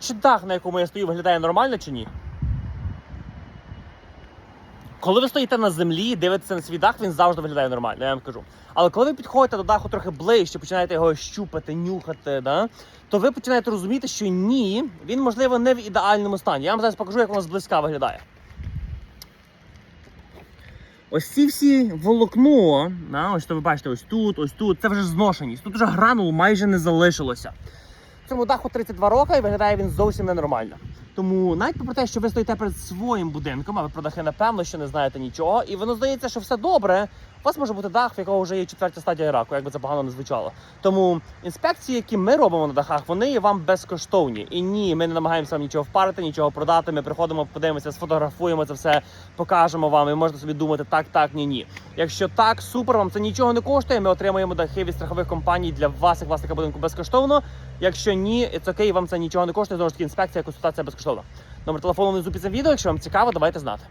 чи дах, на якому я стою, виглядає нормально чи ні? Коли ви стоїте на землі дивитеся на свій дах, він завжди виглядає нормально, я вам кажу. Але коли ви підходите до даху трохи ближче, починаєте його щупати, нюхати, да, то ви починаєте розуміти, що ні, він можливо не в ідеальному стані. Я вам зараз покажу, як воно зблизька виглядає. Ось ці всі волокно, да, ось то ви бачите, ось тут, ось тут, це вже зношеність. Тут вже гранул майже не залишилося. Цьому даху 32 роки і виглядає він зовсім ненормально. Тому навіть попри те, що ви стоїте перед своїм будинком, а ви про дахи напевно що не знаєте нічого, і воно здається, що все добре. У вас може бути дах, в якого вже є четвертя стадія раку, як би це погано не звучало. Тому інспекції, які ми робимо на дахах, вони є вам безкоштовні. І ні, ми не намагаємося вам нічого впарити, нічого продати. Ми приходимо, подивимося, сфотографуємо це все, покажемо вам. І можете собі думати, так, так, ні, ні. Якщо так, супер, вам це нічого не коштує. Ми отримаємо дахи від страхових компаній для вас, як власника будинку, безкоштовно. Якщо ні, це окей, вам це нічого не коштує. Знову ж таки, інспекція, консультація безкоштовна. Номер телефону внизу під цим відео. Якщо вам цікаво, давайте знати.